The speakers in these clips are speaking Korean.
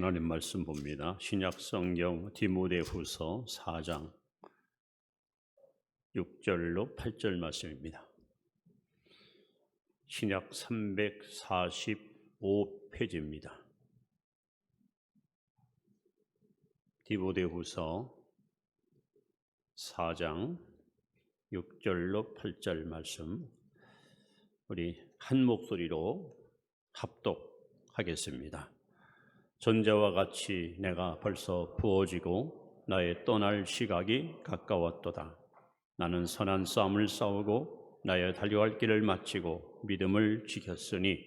하나님 말씀 봅니다. 신약 성경 디모데후서 4장 6절로 8절 말씀입니다. 신약 345페이지입니다. 디모데후서 4장 6절로 8절 말씀 우리 한 목소리로 합독하겠습니다. 전자와 같이 내가 벌써 부어지고 나의 떠날 시각이 가까웠도다. 나는 선한 싸움을 싸우고 나의 달려갈 길을 마치고 믿음을 지켰으니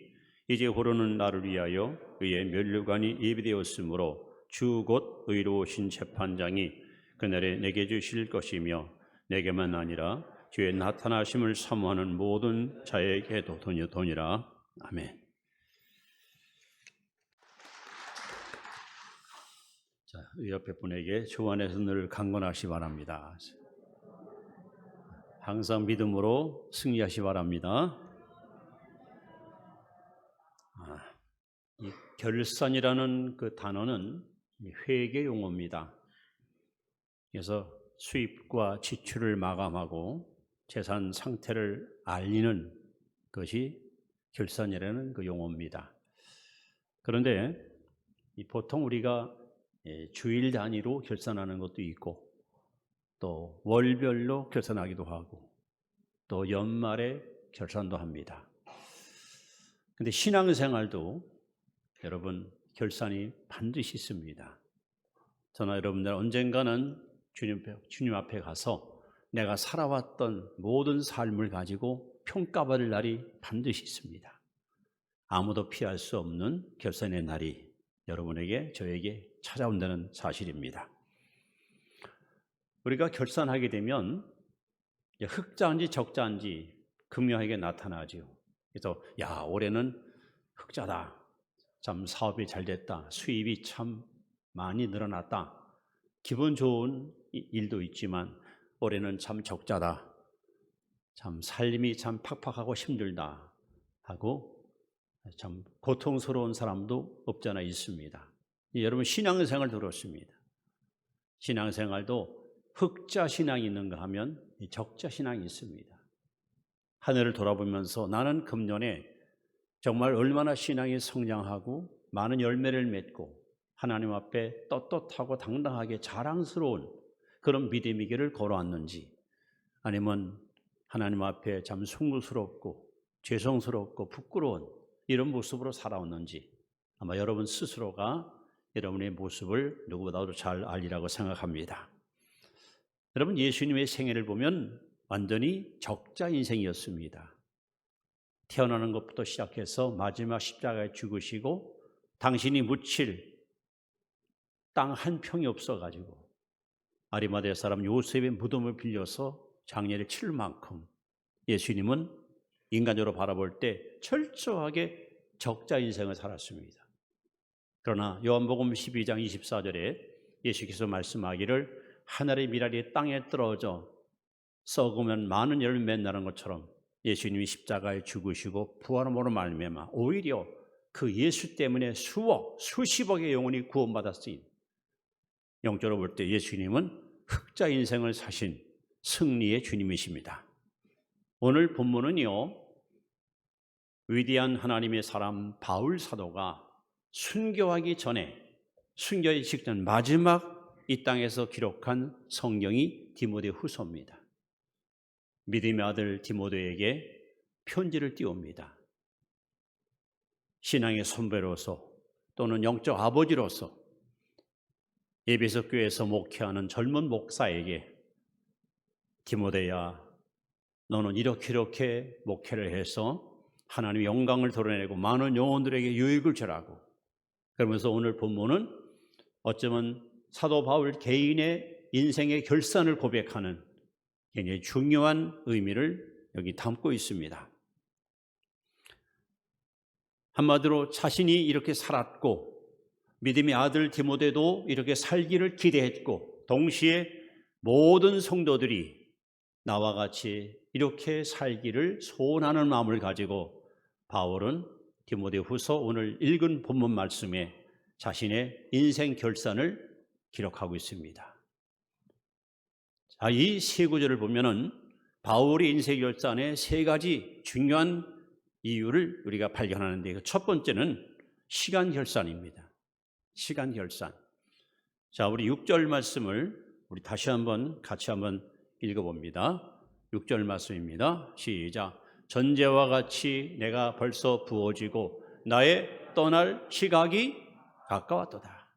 이제 호로는 나를 위하여 의의 면류관이 예비되었으므로 주 곧 의로우신 재판장이 그날에 내게 주실 것이며 내게만 아니라 주의 나타나심을 사모하는 모든 자에게도 돈이 돈이라 아멘. 자, 옆에 분에게 주 안에서 늘 강건하시 바랍니다. 항상 믿음으로 승리하시 바랍니다. 아, 이 결산이라는 그 단어는 회계 용어입니다. 그래서 수입과 지출을 마감하고 재산 상태를 알리는 것이 결산이라는 그 용어입니다. 그런데 보통 우리가 예, 주일 단위로 결산하는 것도 있고 또 월별로 결산하기도 하고 또 연말에 결산도 합니다. 근데 신앙생활도 여러분 결산이 반드시 있습니다. 저나 여러분들 언젠가는 주님, 주님 앞에 가서 내가 살아왔던 모든 삶을 가지고 평가받을 날이 반드시 있습니다. 아무도 피할 수 없는 결산의 날이 여러분에게 저에게 찾아온다는 사실입니다. 우리가 결산하게 되면 흑자인지 적자인지 극명하게 나타나죠. 그래서 야 올해는 흑자다. 참 사업이 잘 됐다. 수입이 참 많이 늘어났다. 기분 좋은 일도 있지만 올해는 참 적자다. 참 삶이 참 팍팍하고 힘들다 하고 참 고통스러운 사람도 없잖아 있습니다. 여러분 신앙생활 들었습니다. 신앙생활도 흑자 신앙이 있는가 하면 적자 신앙이 있습니다. 하늘을 돌아보면서 나는 금년에 정말 얼마나 신앙이 성장하고 많은 열매를 맺고 하나님 앞에 떳떳하고 당당하게 자랑스러운 그런 길을 걸어왔는지 아니면 하나님 앞에 참 숭고스럽고 죄송스럽고 부끄러운 이런 모습으로 살아왔는지 아마 여러분 스스로가 여러분의 모습을 누구보다도 잘 알리라고 생각합니다. 여러분 예수님의 생애를 보면 완전히 적자 인생이었습니다. 태어나는 것부터 시작해서 마지막 십자가에 죽으시고 당신이 묻힐 땅 한 평이 없어가지고 아리마대 사람 요셉의 무덤을 빌려서 장례를 치를 만큼 예수님은 인간적으로 바라볼 때 철저하게 적자 인생을 살았습니다. 그러나 요한복음 12장 24절에 예수께서 말씀하기를 하늘의 미랄이 땅에 떨어져 썩으면 많은 열매 맺나는 것처럼 예수님이 십자가에 죽으시고 부활함으로 말미암아 오히려 그 예수 때문에 수억, 수십억의 영혼이 구원받았으니 영적으로 볼 때 예수님은 흑자 인생을 사신 승리의 주님이십니다. 오늘 본문은요, 위대한 하나님의 사람 바울 사도가 순교하기 전에 순교의 직전 마지막 이 땅에서 기록한 성경이 디모데 후서입니다. 믿음의 아들 디모데에게 편지를 띄웁니다. 신앙의 선배로서 또는 영적 아버지로서 예배석 교회에서 목회하는 젊은 목사에게 디모데야 너는 이렇게 이렇게 목회를 해서 하나님의 영광을 드러내고 많은 영혼들에게 유익을 주라고 그러면서 오늘 본문은 어쩌면 사도 바울 개인의 인생의 결산을 고백하는 굉장히 중요한 의미를 여기 담고 있습니다. 한마디로 자신이 이렇게 살았고 믿음의 아들 디모데도 이렇게 살기를 기대했고 동시에 모든 성도들이 나와 같이 이렇게 살기를 소원하는 마음을 가지고 바울은 디모데 후서 오늘 읽은 본문 말씀에 자신의 인생 결산을 기록하고 있습니다. 자, 이 세 구절을 보면은 바울의 인생 결산의 세 가지 중요한 이유를 우리가 발견하는데 그첫 번째는 시간 결산입니다. 시간 결산. 자, 우리 6절 말씀을 우리 다시 한번 같이 한번 읽어봅니다. 6절 말씀입니다. 시작. 전제와 같이 내가 벌써 부어지고 나의 떠날 시각이 가까웠도다.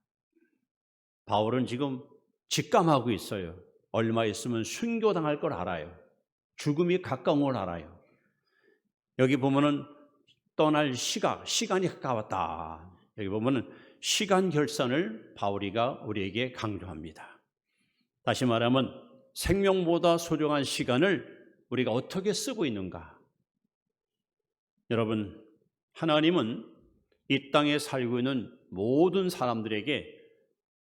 바울은 지금 직감하고 있어요. 얼마 있으면 순교당할 걸 알아요. 죽음이 가까운 걸 알아요. 여기 보면은 떠날 시각, 시간이 가까웠다. 여기 보면은 시간 결산을 바울이가 우리에게 강조합니다. 다시 말하면 생명보다 소중한 시간을 우리가 어떻게 쓰고 있는가? 여러분, 하나님은 이 땅에 살고 있는 모든 사람들에게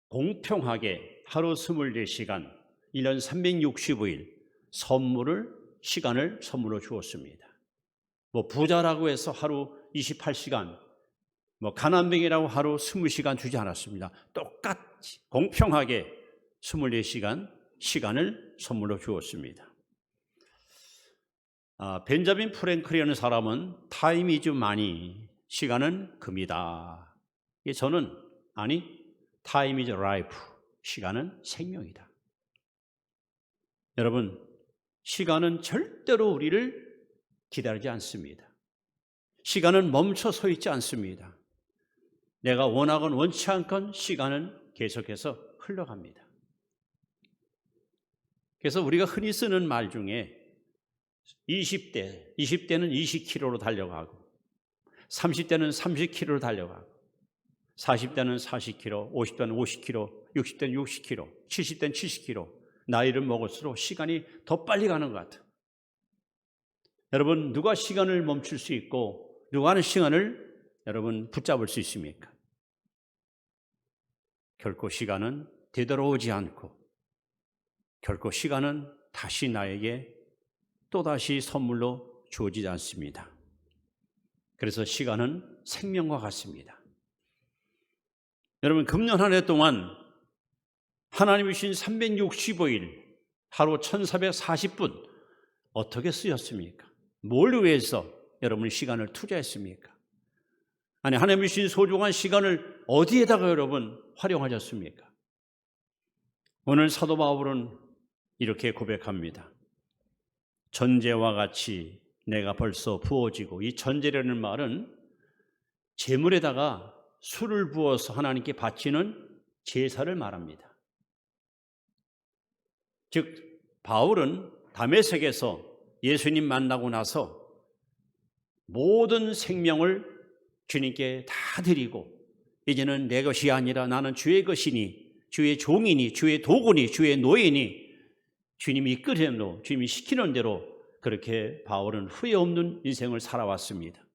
공평하게 하루 24시간, 1년 365일 선물을, 시간을 선물로 주었습니다. 뭐 부자라고 해서 하루 28시간, 뭐 가난뱅이라고 하루 20시간 주지 않았습니다. 똑같이 공평하게 24시간 시간을 선물로 주었습니다. 아, 벤자민 프랭클이라는 사람은 이즈 마니, 시간은 금이다. 저는 아니, 이즈 라이프, 시간은 생명이다. 여러분, 시간은 절대로 우리를 기다리지 않습니다. 시간은 멈춰 서 있지 않습니다. 내가 원하건 원치 않건 시간은 계속해서 흘러갑니다. 그래서 우리가 흔히 쓰는 말 중에 20대, 20대는 20km로 달려가고 30대는 30km로 달려가고 40대는 40km, 50대는 50km, 60대는 60km, 70대는 70km 나이를 먹을수록 시간이 더 빨리 가는 것 같아요. 여러분 누가 시간을 멈출 수 있고 누가 하는 시간을 여러분 붙잡을 수 있습니까? 결코 시간은 되돌아오지 않고 결코 시간은 다시 나에게 또다시 선물로 주어지지 않습니다. 그래서 시간은 생명과 같습니다. 여러분, 금년 한 해 동안 하나님이 주신 365일, 하루 1440분, 어떻게 쓰였습니까? 뭘 위해서 여러분 시간을 투자했습니까? 아니, 하나님이 주신 소중한 시간을 어디에다가 여러분 활용하셨습니까? 오늘 사도 바울은 이렇게 고백합니다. 전제와 같이 내가 벌써 부어지고 이 전제라는 말은 제물에다가 술을 부어서 하나님께 바치는 제사를 말합니다. 즉 바울은 담에색에서 예수님 만나고 나서 모든 생명을 주님께 다 드리고 이제는 내 것이 아니라 나는 주의 것이니 주의 종이니 주의 도구니 주의 노예니 주님이 이끄는 대로 주님이 시키는 대로 그렇게 바울은 후회 없는 인생을 살아왔습니다.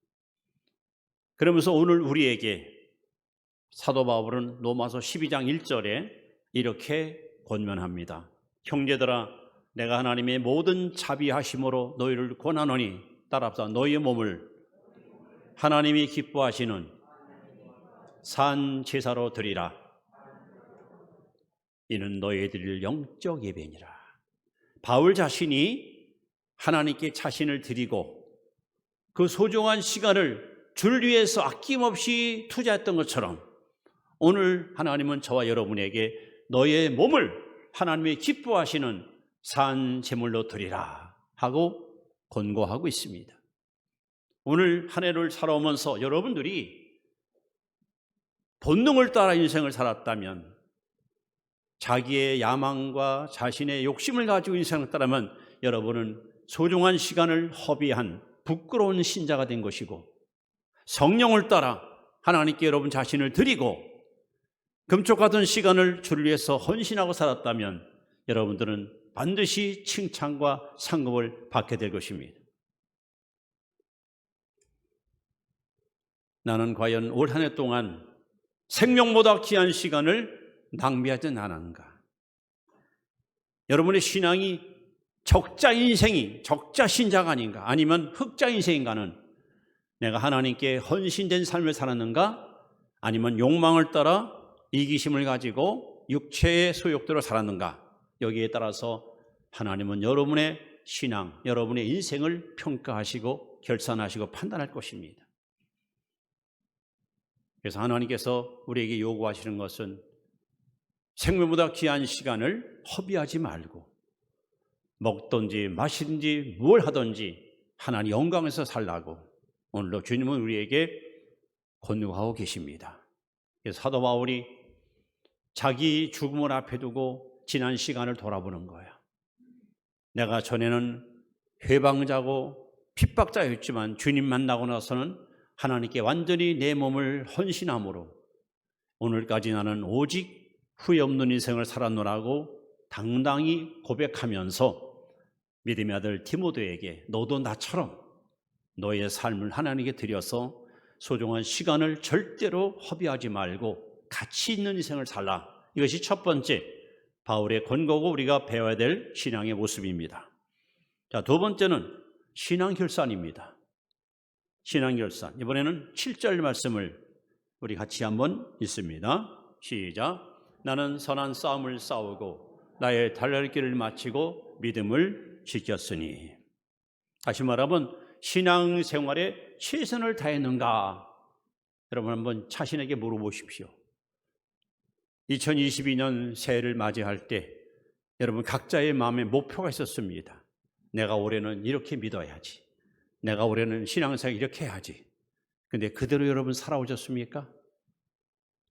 그러면서 오늘 우리에게 사도 바울은 로마서 12장 1절에 이렇게 권면합니다. 형제들아 내가 하나님의 모든 자비하심으로 너희를 권하노니 따라서 너희의 몸을 하나님이 기뻐하시는 산 제사로 드리라. 이는 너희들 영적 예배니라. 바울 자신이 하나님께 자신을 드리고 그 소중한 시간을 줄 위해서 아낌없이 투자했던 것처럼 오늘 하나님은 저와 여러분에게 너의 몸을 하나님의 기뻐하시는 산 제물로 드리라 하고 권고하고 있습니다. 오늘 한 해를 살아오면서 여러분들이 본능을 따라 인생을 살았다면 자기의 야망과 자신의 욕심을 가지고 인생을 따르면 여러분은 소중한 시간을 허비한 부끄러운 신자가 된 것이고 성령을 따라 하나님께 여러분 자신을 드리고 금쪽 같은 시간을 주를 위해서 헌신하고 살았다면 여러분들은 반드시 칭찬과 상급을 받게 될 것입니다. 나는 과연 올 한 해 동안 생명보다 귀한 시간을 낭비하진 않았는가? 여러분의 신앙이 적자 인생이 적자 신자가 아닌가? 아니면 흑자 인생인가는 내가 하나님께 헌신된 삶을 살았는가? 아니면 욕망을 따라 이기심을 가지고 육체의 소욕대로 살았는가? 여기에 따라서 하나님은 여러분의 신앙, 여러분의 인생을 평가하시고 결산하시고 판단할 것입니다. 그래서 하나님께서 우리에게 요구하시는 것은 생명보다 귀한 시간을 허비하지 말고 먹든지 마시든지 뭘 하든지 하나님 영광에서 살라고 오늘도 주님은 우리에게 권유하고 계십니다. 사도 바울이 자기 죽음을 앞에 두고 지난 시간을 돌아보는 거야. 내가 전에는 회방자고 핍박자였지만 주님 만나고 나서는 하나님께 완전히 내 몸을 헌신함으로 오늘까지 나는 오직 후회 없는 인생을 살았노라고 당당히 고백하면서 믿음의 아들 디모데에게 너도 나처럼 너의 삶을 하나님께 드려서 소중한 시간을 절대로 허비하지 말고 가치 있는 인생을 살라. 이것이 첫 번째 바울의 권고고 우리가 배워야 될 신앙의 모습입니다. 자, 두 번째는 신앙 결산입니다. 신앙 결산. 이번에는 7절 말씀을 우리 같이 한번 읽습니다. 시작. 나는 선한 싸움을 싸우고 나의 달릴 길을 마치고 믿음을 지켰으니. 다시 말하면 신앙 생활에 최선을 다했는가? 여러분 한번 자신에게 물어보십시오. 2022년 새해를 맞이할 때 여러분 각자의 마음에 목표가 있었습니다. 내가 올해는 이렇게 믿어야지. 내가 올해는 신앙생활 이렇게 해야지. 근데 그대로 여러분 살아오셨습니까?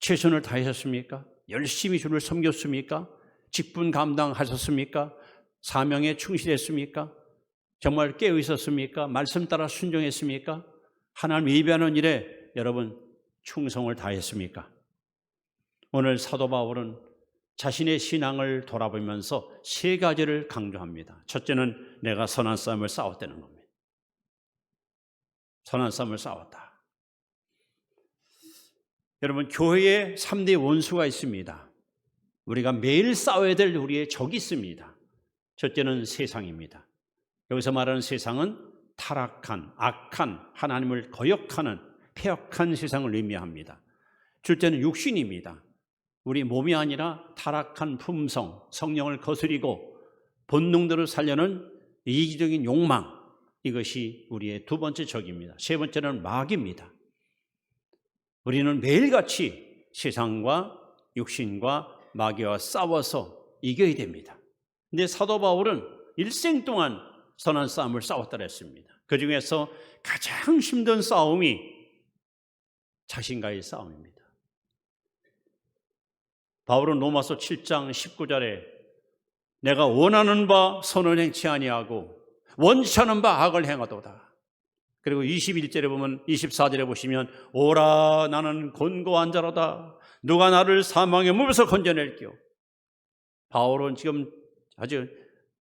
최선을 다하셨습니까? 열심히 주를 섬겼습니까? 직분 감당하셨습니까? 사명에 충실했습니까? 정말 깨어 있었습니까? 말씀 따라 순종했습니까? 하나님 예배하는 일에 여러분 충성을 다했습니까? 오늘 사도 바울은 자신의 신앙을 돌아보면서 세 가지를 강조합니다. 첫째는 내가 선한 싸움을 싸웠다는 겁니다. 선한 싸움을 싸웠다. 여러분, 교회에 3대 원수가 있습니다. 우리가 매일 싸워야 될 우리의 적이 있습니다. 첫째는 세상입니다. 여기서 말하는 세상은 타락한, 악한, 하나님을 거역하는, 폐역한 세상을 의미합니다. 둘째는 육신입니다. 우리 몸이 아니라 타락한 품성, 성령을 거스리고 본능대로 살려는 이기적인 욕망, 이것이 우리의 두 번째 적입니다. 세 번째는 마귀입니다. 우리는 매일같이 세상과 육신과 마귀와 싸워서 이겨야 됩니다. 근데 사도 바울은 일생 동안 선한 싸움을 싸웠다 했습니다. 그 중에서 가장 힘든 싸움이 자신과의 싸움입니다. 바울은 로마서 7장 19절에 내가 원하는 바 선을 행치 아니하고 원치 않은 바 악을 행하도다. 그리고 21절에 보면 24절에 보시면 오라 나는 곤고한 자로다. 누가 나를 사망의 몸에서 건져낼게요. 바울은 지금 아주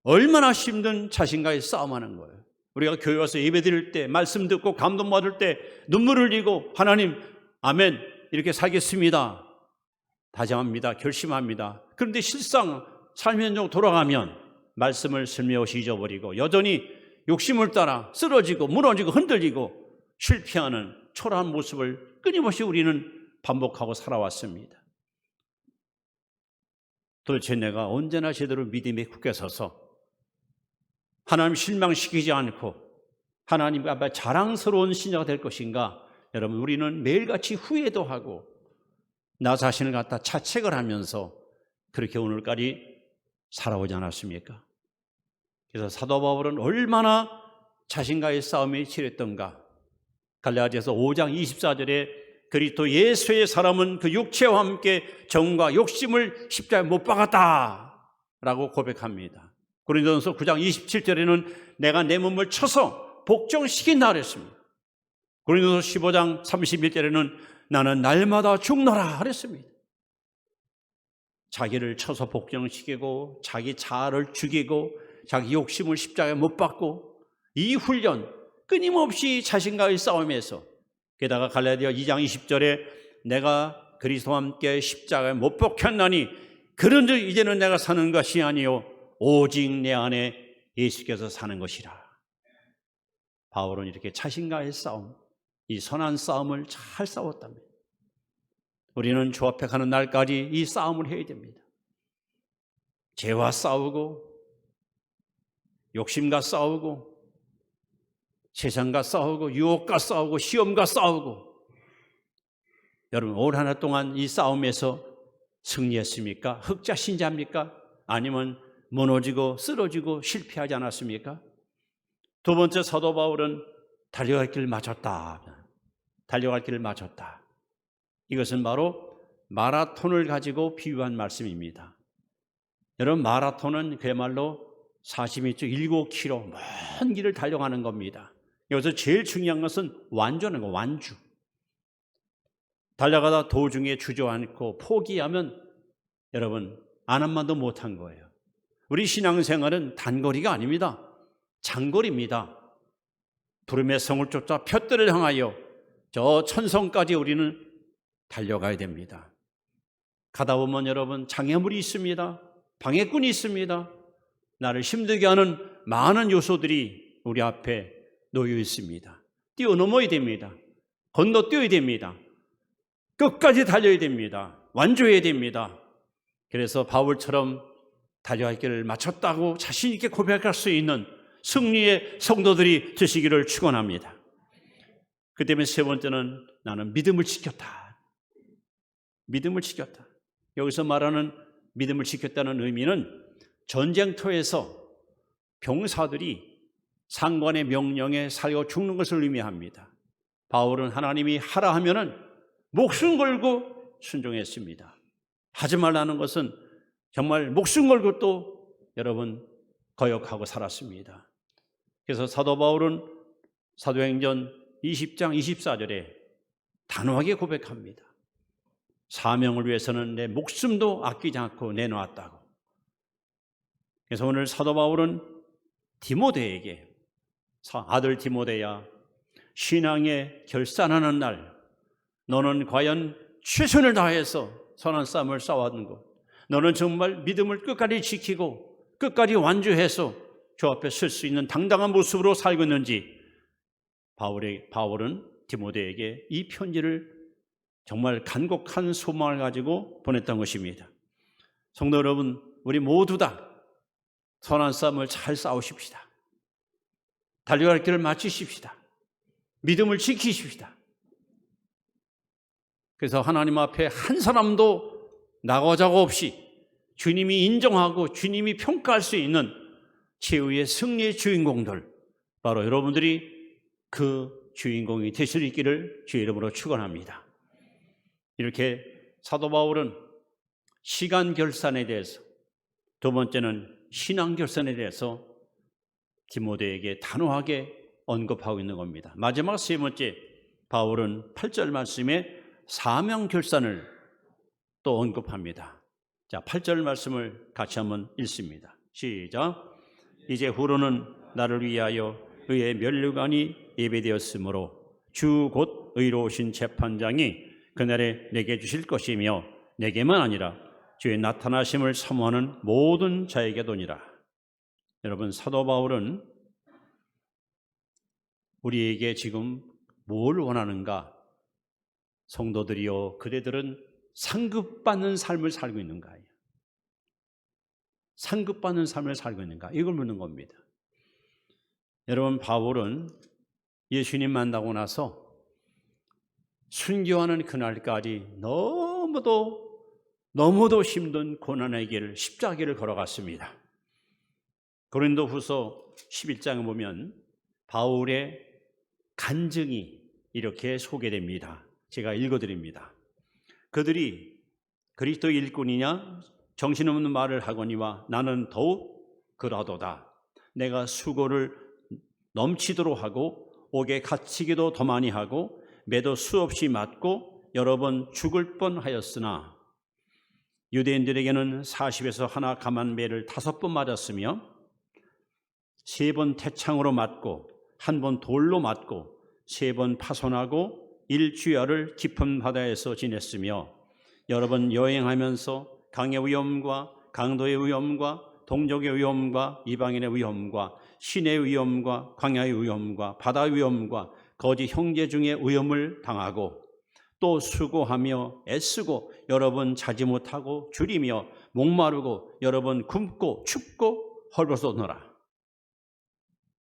얼마나 힘든 자신과의 싸움하는 거예요. 우리가 교회 와서 예배 드릴 때 말씀 듣고 감동 받을 때 눈물을 흘리고 하나님 아멘 이렇게 살겠습니다. 다짐합니다. 결심합니다. 그런데 실상 삶의 현장 돌아가면 말씀을 슬며시 잊어버리고 여전히 욕심을 따라 쓰러지고 무너지고 흔들리고 실패하는 초라한 모습을 끊임없이 우리는 반복하고 살아왔습니다. 도대체 내가 언제나 제대로 믿음에 굳게 서서 하나님 실망시키지 않고 하나님 앞에 자랑스러운 신자가 될 것인가? 여러분, 우리는 매일같이 후회도 하고 나 자신을 갖다 자책을 하면서 그렇게 오늘까지 살아오지 않았습니까? 그래서 사도 바울은 얼마나 자신과의 싸움에 치렀던가. 갈라디아서 5장 24절에 그리스도 예수의 사람은 그 육체와 함께 정과 욕심을 십자가에 못 박았다라고 고백합니다. 고린도전서 9장 27절에는 내가 내 몸을 쳐서 복종시킨다 그랬습니다. 고린도전서 15장 31절에는 나는 날마다 죽노라 그랬습니다. 자기를 쳐서 복종시키고 자기 자아를 죽이고 자기 욕심을 십자가에 못 박고 이 훈련 끊임없이 자신과의 싸움에서 게다가 갈라디아 2장 20절에 내가 그리스도와 함께 십자가에 못 박혔나니 그런즉 이제는 내가 사는 것이 아니요 오직 내 안에 예수께서 사는 것이라. 바울은 이렇게 자신과의 싸움, 이 선한 싸움을 잘 싸웠답니다. 우리는 주 앞에 가는 날까지 이 싸움을 해야 됩니다. 죄와 싸우고 욕심과 싸우고 세상과 싸우고 유혹과 싸우고 시험과 싸우고 여러분 올한해 동안 이 싸움에서 승리했습니까? 흑자 신자입니까? 아니면 무너지고 쓰러지고 실패하지 않았습니까? 두 번째 사도 바울은 달려갈 길을 맞췄다. 달려갈 길을 맞췄다. 이것은 바로 마라톤을 가지고 비유한 말씀입니다. 여러분 마라톤은 그야말로 42초 7km 먼 길을 달려가는 겁니다. 여기서 제일 중요한 것은 완주하는 거, 완주. 달려가다 도중에 주저앉고 포기하면 여러분 안 한만도 못한 거예요. 우리 신앙생활은 단거리가 아닙니다. 장거리입니다. 부름의 성을 쫓아 푯들을 향하여 저 천성까지 우리는 달려가야 됩니다. 가다 보면 여러분 장애물이 있습니다. 방해꾼이 있습니다. 나를 힘들게 하는 많은 요소들이 우리 앞에 놓여 있습니다. 뛰어넘어야 됩니다. 건너뛰어야 됩니다. 끝까지 달려야 됩니다. 완주해야 됩니다. 그래서 바울처럼 달려갈 길을 마쳤다고 자신 있게 고백할 수 있는 승리의 성도들이 되시기를 축원합니다. 그 때문에 세 번째는 나는 믿음을 지켰다. 믿음을 지켰다. 여기서 말하는 믿음을 지켰다는 의미는 전쟁터에서 병사들이 상관의 명령에 살고 죽는 것을 의미합니다. 바울은 하나님이 하라 하면은 목숨 걸고 순종했습니다. 하지 말라는 것은 정말 목숨 걸고 또 여러분 거역하고 살았습니다. 그래서 사도 바울은 사도행전 20장 24절에 단호하게 고백합니다. 사명을 위해서는 내 목숨도 아끼지 않고 내놓았다고. 그래서 오늘 사도 바울은 디모데에게 아들 디모데야 신앙에 결산하는 날 너는 과연 최선을 다해서 선한 싸움을 싸웠는고 너는 정말 믿음을 끝까지 지키고 끝까지 완주해서 주 앞에 설 수 있는 당당한 모습으로 살고 있는지 바울의, 바울은 디모데에게 이 편지를 정말 간곡한 소망을 가지고 보냈던 것입니다. 성도 여러분, 우리 모두 다 선한 싸움을 잘 싸우십시다. 달려갈 길을 마치십시다. 믿음을 지키십시다. 그래서 하나님 앞에 한 사람도 나가자고 없이 주님이 인정하고 주님이 평가할 수 있는 최후의 승리의 주인공들, 바로 여러분들이 그 주인공이 되실 수 있기를 주의 이름으로 축원합니다. 이렇게 사도 바울은 시간 결산에 대해서 두 번째는 신앙 결산에 대해서 디모데에게 단호하게 언급하고 있는 겁니다. 마지막 세 번째 바울은 8절 말씀에 사명 결산을 또 언급합니다. 자, 8절 말씀을 같이 한번 읽습니다. 시작. 이제 후로는 나를 위하여 의의 면류관이 예배되었으므로 주 곧 의로우신 재판장이 그날에 내게 주실 것이며 내게만 아니라 주의 나타나심을 사모하는 모든 자에게도니라. 여러분 사도 바울은 우리에게 지금 뭘 원하는가? 성도들이요, 그대들은 상급받는 삶을 살고 있는가요? 상급받는 삶을 살고 있는가? 이걸 묻는 겁니다. 여러분, 바울은 예수님 만나고 나서 순교하는 그날까지 너무도 너무도 힘든 고난의 길, 십자기를 걸어갔습니다. 고린도 후서 11장에 보면 바울의 간증이 이렇게 소개됩니다. 제가 읽어드립니다. 그들이 그리스도 일꾼이냐 정신없는 말을 하거니와 나는 더욱 그러하도다. 내가 수고를 넘치도록 하고 옥에 갇히기도 더 많이 하고 매도 수없이 맞고 여러 번 죽을 뻔하였으나 유대인들에게는 40에서 하나 감한 매를 다섯 번 맞았으며 세 번 태창으로 맞고 한 번 돌로 맞고 세 번 파손하고 일주야를 깊은 바다에서 지냈으며 여러 번 여행하면서 강의 위험과 강도의 위험과 동족의 위험과 이방인의 위험과 신의 위험과 광야의 위험과 바다 위험과 거짓 형제 중의 위험을 당하고 또 수고하며 애쓰고 여러 번 자지 못하고 줄이며 목마르고 여러 번 굶고 춥고 헐벗어노라.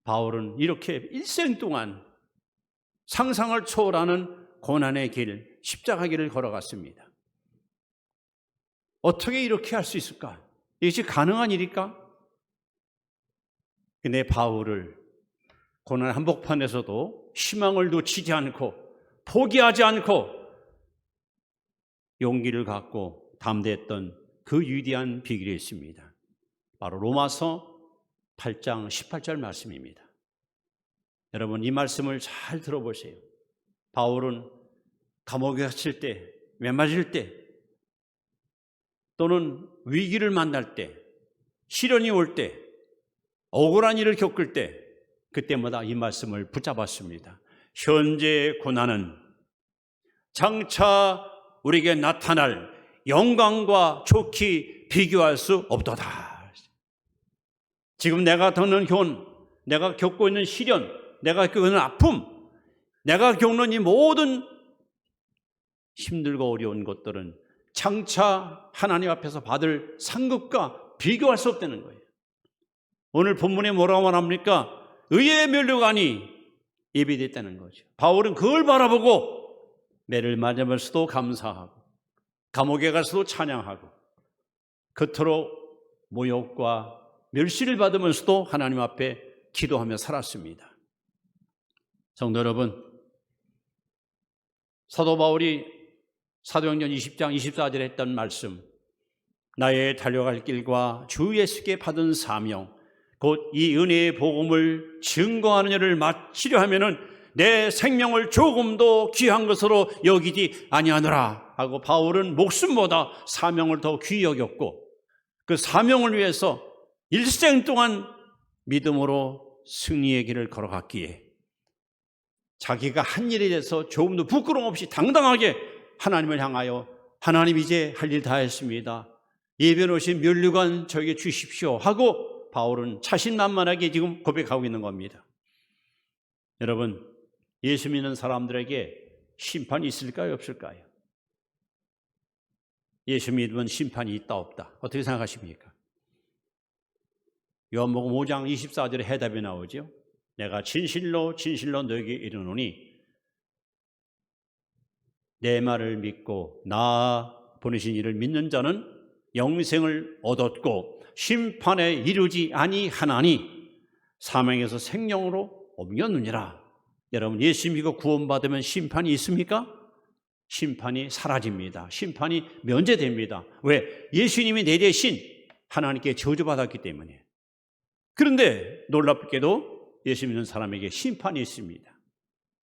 바울은 이렇게 일생 동안 상상을 초월하는 고난의 길, 십자가 길을 걸어갔습니다. 어떻게 이렇게 할 수 있을까? 이것이 가능한 일일까? 근데 바울을 고난 한복판에서도 희망을 놓치지 않고 포기하지 않고 용기를 갖고 담대했던 그 위대한 비결이 있습니다. 바로 로마서 8장 18절 말씀입니다. 여러분 이 말씀을 잘 들어보세요. 바울은 감옥에 갇힐 때, 매맞을 때, 또는 위기를 만날 때, 시련이 올 때, 억울한 일을 겪을 때, 그때마다 이 말씀을 붙잡았습니다. 현재의 고난은 장차 우리에게 나타날 영광과 좋게 비교할 수 없도다. 지금 내가 겪는 현, 내가 겪고 있는 시련, 내가 겪고 있는 아픔, 내가 겪는 이 모든 힘들고 어려운 것들은 장차 하나님 앞에서 받을 상급과 비교할 수 없다는 거예요. 오늘 본문에 뭐라고 말합니까? 의의 면류관이 예비됐다는 거죠. 바울은 그걸 바라보고 매를 맞으면서도 감사하고 감옥에 가서도 찬양하고 그토록 모욕과 멸시를 받으면서도 하나님 앞에 기도하며 살았습니다. 성도 여러분, 사도 바울이 사도행전 20장 24절에 했던 말씀, 나의 달려갈 길과 주 예수께 받은 사명, 곧 이 은혜의 복음을 증거하는 일을 마치려 하면은 내 생명을 조금도 귀한 것으로 여기지 아니하노라 하고 바울은 목숨보다 사명을 더 귀히 여겼고 그 사명을 위해서 일생 동안 믿음으로 승리의 길을 걸어갔기에 자기가 한 일에 대해서 조금도 부끄러움 없이 당당하게 하나님을 향하여 하나님 이제 할 일 다 했습니다. 예변 오신 면류관 저에게 주십시오 하고 바울은 자신만만하게 지금 고백하고 있는 겁니다. 여러분, 예수 믿는 사람들에게 심판이 있을까요? 없을까요? 예수 믿으면 심판이 있다 없다. 어떻게 생각하십니까? 요한복음 5장 24절에 해답이 나오죠. 내가 진실로 진실로 너에게 이르노니 내 말을 믿고 나 보내신 이를 믿는 자는 영생을 얻었고 심판에 이르지 아니하나니 사망에서 생명으로 옮겼느니라. 여러분 예수 믿고 구원받으면 심판이 있습니까? 심판이 사라집니다. 심판이 면제됩니다. 왜? 예수님이 내 대신 하나님께 저주받았기 때문에. 그런데 놀랍게도 예수 믿는 사람에게 심판이 있습니다.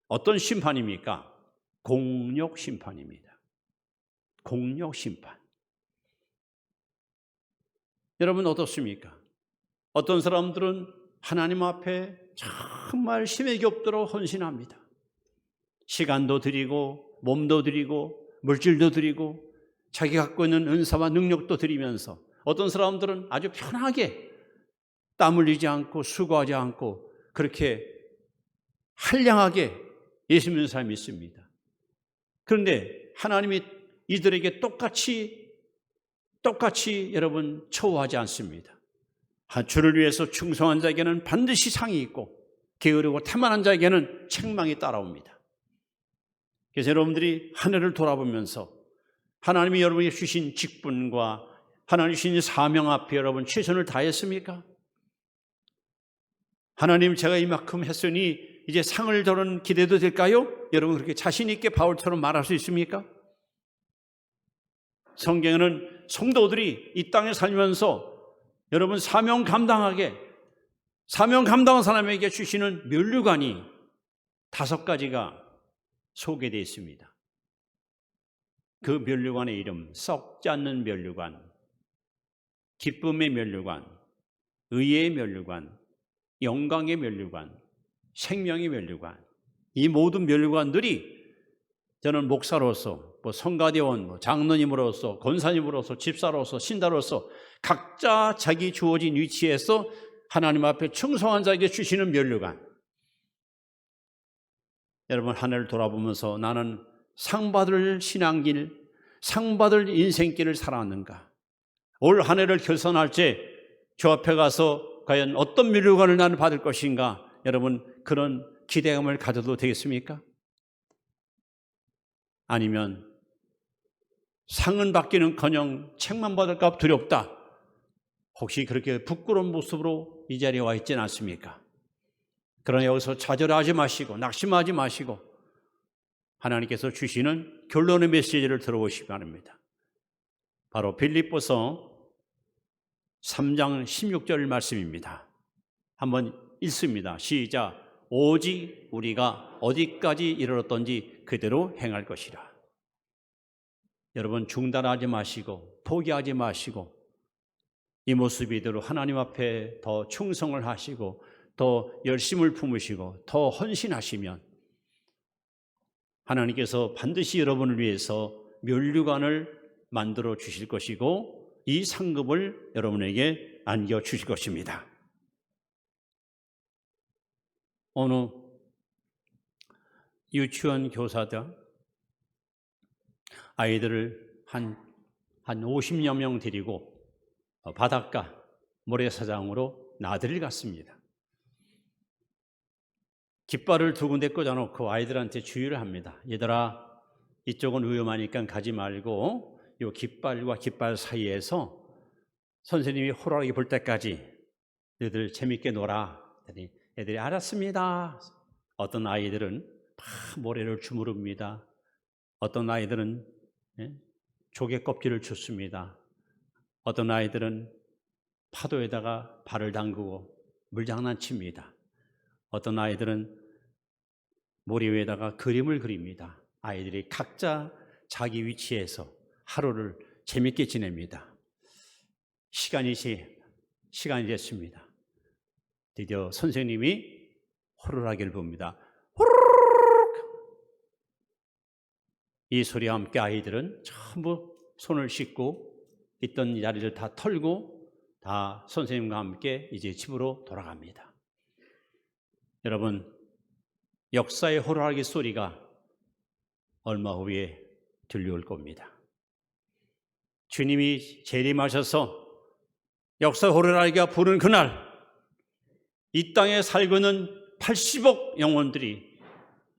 어떤 심판입니까? 공력 심판입니다. 공력 심판. 여러분 어떻습니까? 어떤 사람들은 하나님 앞에 정말 심하게 없도록 헌신합니다. 시간도 드리고 몸도 드리고 물질도 드리고 자기 갖고 있는 은사와 능력도 드리면서 어떤 사람들은 아주 편하게 땀 흘리지 않고 수고하지 않고 그렇게 한량하게 예수 믿는 사람이 있습니다. 그런데 하나님이 이들에게 똑같이 똑같이 여러분 처우하지 않습니다. 주를 위해서 충성한 자에게는 반드시 상이 있고 게으르고 태만한 자에게는 책망이 따라옵니다. 그래서 여러분들이 하늘을 돌아보면서 하나님이 여러분에게 주신 직분과 하나님 주신 사명 앞에 여러분 최선을 다했습니까? 하나님 제가 이만큼 했으니 이제 상을 저는 기대도 될까요? 여러분 그렇게 자신 있게 바울처럼 말할 수 있습니까? 성경에는 성도들이 이 땅에 살면서 여러분 사명 감당하게 사명 감당한 사람에게 주시는 면류관이 다섯 가지가 소개되어 있습니다. 그 면류관의 이름 썩지 않는 면류관, 기쁨의 면류관, 의의 면류관, 영광의 면류관, 생명의 면류관. 이 모든 면류관들이 저는 목사로서, 뭐 성가대원, 뭐 장로님으로서, 권사님으로서, 집사로서, 신다로서 각자 자기 주어진 위치에서 하나님 앞에 충성한 자에게 주시는 면류관. 여러분 하늘을 돌아보면서 나는 상받을 신앙길, 상받을 인생길을 살아왔는가? 올 한 해를 결산할 때 주 앞에 가서 과연 어떤 미류관을 나는 받을 것인가? 여러분 그런 기대감을 가져도 되겠습니까? 아니면 상은 받기는 커녕 책만 받을까 두렵다. 혹시 그렇게 부끄러운 모습으로 이 자리에 와 있지는 않습니까? 그러나 여기서 좌절하지 마시고 낙심하지 마시고 하나님께서 주시는 결론의 메시지를 들어보시기 바랍니다. 바로 빌립보서 3장 16절 말씀입니다. 한번 읽습니다. 시작. 오직 우리가 어디까지 이르렀던지 그대로 행할 것이라. 여러분 중단하지 마시고 포기하지 마시고 이 모습 이대로 하나님 앞에 더 충성을 하시고 더 열심을 품으시고 더 헌신하시면 하나님께서 반드시 여러분을 위해서 멸류관을 만들어 주실 것이고 이 상급을 여러분에게 안겨 주실 것입니다. 어느 유치원 교사들 아이들을 한, 한 50여 명 데리고 바닷가 모래사장으로 나들이를 갔습니다. 깃발을 두 군데 꽂아놓고 아이들한테 주의를 합니다. 얘들아, 이쪽은 위험하니까 가지 말고 이 깃발과 깃발 사이에서 선생님이 호랑이 볼 때까지 너희들 재밌게 놀아. 애들이 알았습니다. 어떤 아이들은 막 모래를 주무릅니다. 어떤 아이들은 예, 조개 껍질을 줍습니다. 어떤 아이들은 파도에다가 발을 담그고 물장난칩니다. 어떤 아이들은 모리 위에다가 그림을 그립니다. 아이들이 각자 자기 위치에서 하루를 재밌게 지냅니다. 시간이 시간이 됐습니다. 드디어 선생님이 호루라기를 봅니다. 이 소리와 함께 아이들은 전부 손을 씻고 있던 자리를 다 털고 다 선생님과 함께 이제 집으로 돌아갑니다. 여러분, 역사의 호루라기 소리가 얼마 후에 들려올 겁니다. 주님이 재림하셔서 역사 호루라기가 부는 그날 이 땅에 살고 있는 80억 영혼들이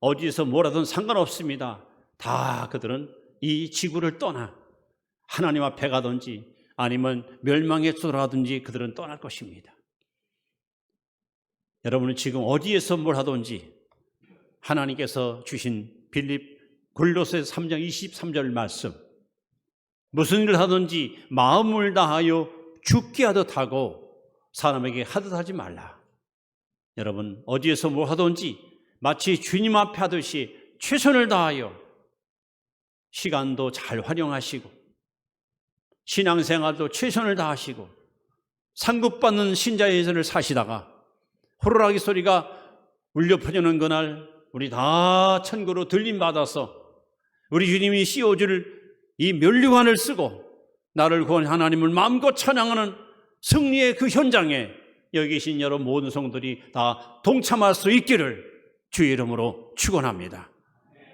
어디에서 뭐라든 상관없습니다. 다 그들은 이 지구를 떠나 하나님 앞에 가든지 아니면 멸망에 쏟아가든지 그들은 떠날 것입니다. 여러분은 지금 어디에서 뭘 하든지 하나님께서 주신 빌립 골로새 3장 23절 말씀 무슨 일을 하든지 마음을 다하여 죽게 하듯 하고 사람에게 하듯 하지 말라. 여러분 어디에서 뭘 하든지 마치 주님 앞에 하듯이 최선을 다하여 시간도 잘 활용하시고 신앙생활도 최선을 다하시고 상급받는 신자의 예전을 사시다가 호루라기 소리가 울려 퍼지는 그날 우리 다 천국으로 들림 받아서 우리 주님이 씌워줄 이 멸류관을 쓰고 나를 구원 하나님을 마음껏 찬양하는 승리의 그 현장에 여기 계신 여러분 모든 성들이 다 동참할 수 있기를 주의 이름으로 축원합니다.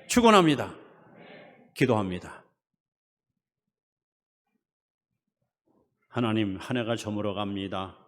축원합니다. 기도합니다. 하나님, 한 해가 저물어 갑니다.